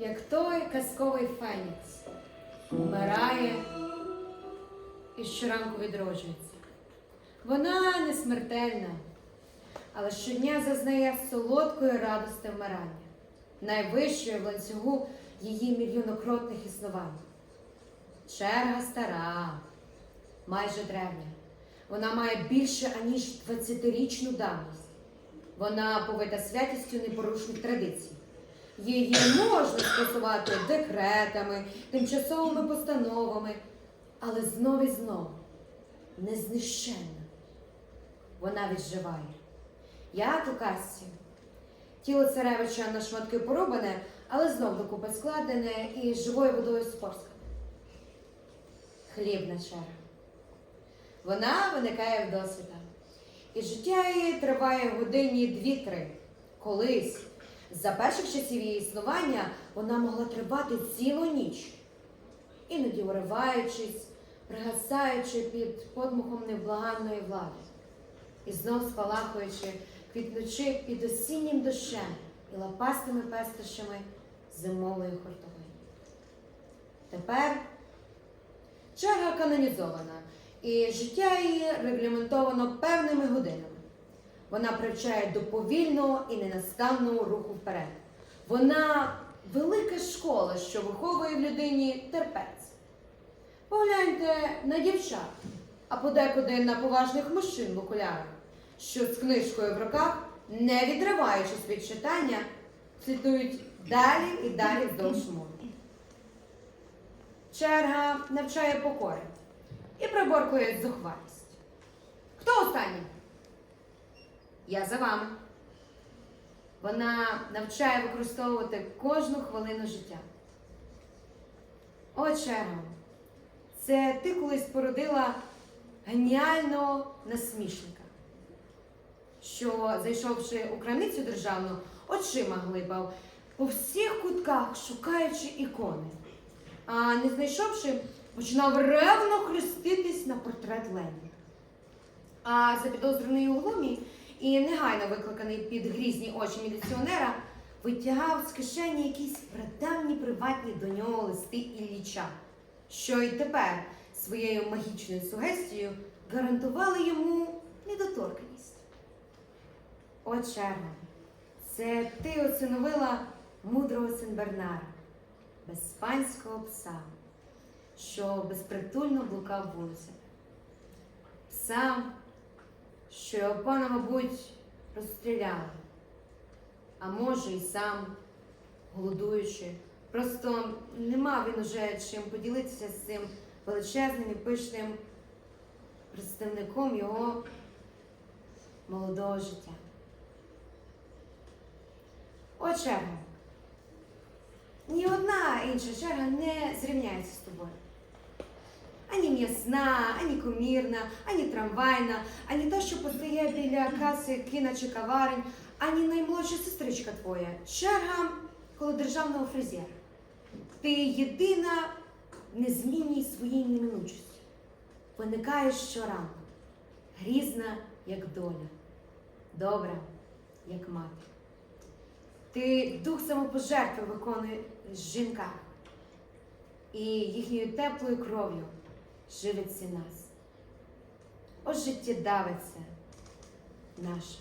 як той казковий фенікс, вмирає і щоранку відроджується. Вона не смертельна, але щодня зазнає солодкої радості вмирання, найвищої в ланцюгу її мільйонокротних існувань. Черга стара, майже древня. Вона має більше аніж 20-річну давність. Вона повита святістю непорушних традицій. Її можна скасувати декретами, тимчасовими постановами, але знов і знов незнищенна. Вона відживає. Як у касті. Тіло царевича на шматки порубане, але знов докупи складене і живою водою спорскане. Хлібна черга. Вона виникає в досвіта. І життя її триває годині дві-три. Колись, за перших часів її існування, вона могла тривати цілу ніч, іноді уриваючись, пригасаючи під подмухом невблаганної влади, і знов спалахуючи, квітнучи під осіннім дощем і лапастими пестощами зимової хуртовини. Тепер черга канонізована, і життя її регламентовано певними годинами. Вона привчає до повільного і ненастанного руху вперед. Вона велика школа, що виховує в людині терпець. Погляньте на дівчат, а подекуди на поважних мужчин в окулярах, що з книжкою в руках, не відриваючись від читання, цитують далі і далі вздовж моря. Черга навчає покори і приборкує зухвалість. Хто останній? Я за вами. Вона навчає використовувати кожну хвилину життя. О, це ти колись породила геніального насмішника, що, зайшовши у крамницю державну, очима глибав по всіх кутках, шукаючи ікони, а не знайшовши, починав ревно хреститись на портрет Леніна. А запідозрений у глумі і негайно викликаний під грізні очі міліціонера, витягав з кишені якісь прадавні приватні до нього листи Ілліча, що й тепер своєю магічною сугестією гарантували йому недоторканість. О, черга, це ти оциновила мудрого Сенбернара, безпанського пса, що безпритульно блукав вулицями. Пса, що його пана, мабуть, розстріляли, а може, і сам, голодуючи. Просто не мав він уже чим поділитися з цим величезним і пишним представником його молодого життя. О, черга. Ні одна інша черга не зрівняється з тобою. Ані м'ясна, ані комірна, ані трамвайна, ані та, що постає біля каси кіна каварень, ані наймолодша сестричка твоя. Черга коло державного фрезера. Ти єдина незмінній своїй неминучості. Виникаєш щоранку, грізна, як доля, добра, як мати. Ти дух самопожертви виконуєш жінка, і їхньою теплою кров'ю живиться нас. Ось життєдавиця наша.